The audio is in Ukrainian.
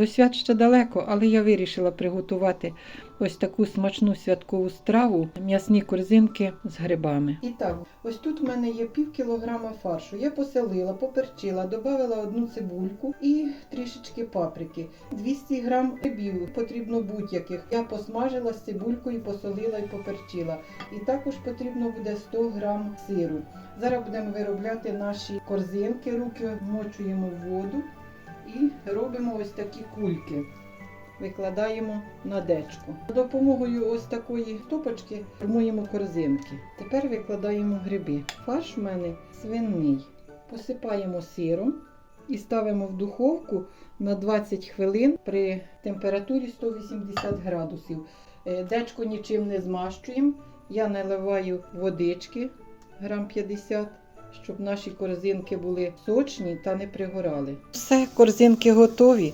До свят ще далеко, але я вирішила приготувати ось таку смачну святкову страву м'ясні корзинки з грибами. І так, ось тут в мене є пів кілограма фаршу. Я поселила, поперчила, додала одну цибульку і трішечки паприки. 200 грам грибів потрібно будь-яких. Я посмажила з цибулькою, посолила і поперчила. І також потрібно буде 100 грам сиру. Зараз будемо виробляти наші корзинки, руки вмочуємо в воду робимо ось такі кульки. Викладаємо на дечку. За допомогою ось такої стопочки формуємо корзинки. Тепер викладаємо гриби. Фарш в мене свинний. Посипаємо сиром і ставимо в духовку на 20 хвилин при температурі 180 градусів. Е, Дечко нічим не змащуємо. Я наливаю водички грам 50, щоб наші корзинки були сочні та не пригорали. Все, корзинки готові.